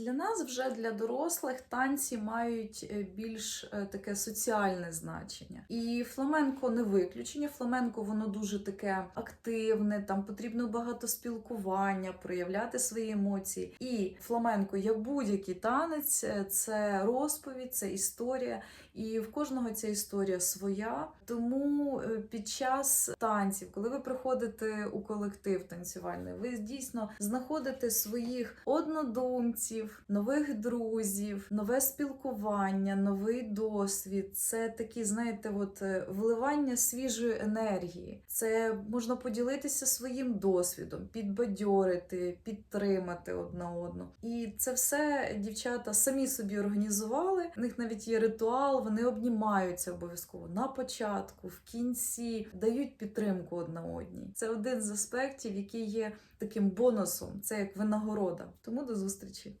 Для нас, вже для дорослих, танці мають е, більш е, таке соціальне значення. І фламенко не виключення. Фламенко воно дуже таке активне, там потрібно багато спілкування, проявляти свої емоції. І фламенко, як будь-який танець, е, це розповідь, це історія. І в кожного ця історія своя. Тому під час танців, коли ви приходите у колектив танцювальний, ви дійсно знаходите своїх однодумців, нових друзів, нове спілкування, новий досвід. Це такі, знаєте, от е, вливання свіжої енергії. Це можна поділитися своїм досвідом, підбадьорити, підтримати одна одну. І це все дівчата самі собі організували. У них навіть є ритуал, вони обнімаються обов'язково на початку, в кінці, дають підтримку одна одній. Це один з аспектів, який є таким бонусом, це як винагорода. Тому до зустрічі.